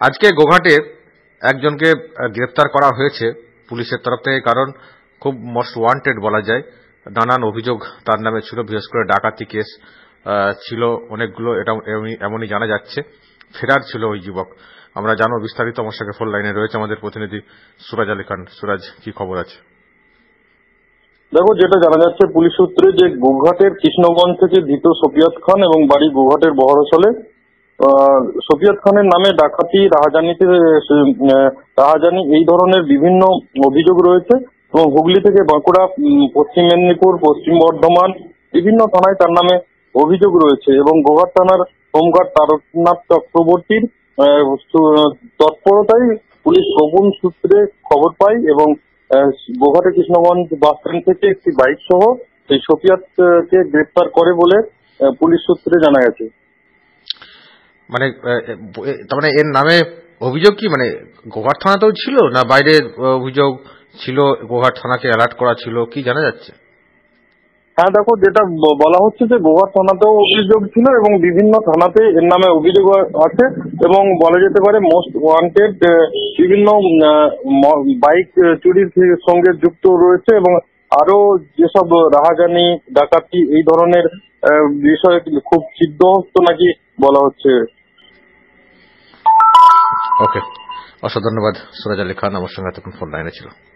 আজকে গোঘাটে একজনকে গ্রেপ্তার করা হয়েছে পুলিশের তরফ থেকে, কারণ খুব মোস্ট ওয়ান্টেড বলা যায়। নানান অভিযোগ তার নামে ছিল, বিশেষ করে ডাকাতি কেস ছিল অনেকগুলো, এটা এমনই জানা যাচ্ছে। ফেরার ছিল ওই যুবক। আমরা জানো বিস্তারিত, আমার সঙ্গে ফোন লাইনে রয়েছে আমাদের প্রতিনিধি সুরাজ আলী খান। সুরাজ, কি খবর আছে? দেখো, যেটা জানা যাচ্ছে পুলিশ সূত্রে যে গোঘাটের কৃষ্ণগঞ্জ থেকে ধৃত সফিয়াত খান এবং বাড়ি গোঘাটের বহরসলে আহ, সফিয়াত খানের নামে ডাকাতি রাহাজানিতে রাহাজানি এই ধরনের বিভিন্ন অভিযোগ রয়েছে এবং হুগলি থেকে বাঁকুড়া পশ্চিম মেদিনীপুর পশ্চিম বর্ধমান বিভিন্ন থানায় তার নামে অভিযোগ রয়েছে এবং গোঘাট থানার হোমগার্ড তারকনাথ চক্রবর্তীর তৎপরতায় পুলিশ গোপন সূত্রে খবর পায় এবং গোঘাটে কৃষ্ণগঞ্জ বাস স্ট্যান্ড থেকে একটি বাইক সহ এই সফিয়াতকে গ্রেপ্তার করে বলে পুলিশ সূত্রে জানা গেছে। মানে তার মানে এর নামে অভিযোগ কি? মানে গোঘাট থানাতেও ছিল না বাইরের অভিযোগ ছিল, গোঘাট থানাকে অ্যালার্ট করা ছিল, কি জানা যাচ্ছে? হ্যাঁ দেখো, যেটা বলা হচ্ছে যে গোয়া থানাতেও অভিযোগ ছিল এবং বিভিন্ন থানাতে এর নামে অভিযোগ আছে এবং বলা যেতে পারে মোস্ট ওয়ান্টেড বিভিন্ন বাইক চুরির সঙ্গে যুক্ত রয়েছে এবং আরও যেসব রাহাজানি, ডাকাতি এই ধরনের বিষয়ে খুব সিদ্ধহস্ত নাকি বলা হচ্ছে? ওকে অসংখ্য ধন্যবাদ, সুরাজ আলী খান। আমার সঙ্গে এতক্ষণ ফোন লাইনে ছিল।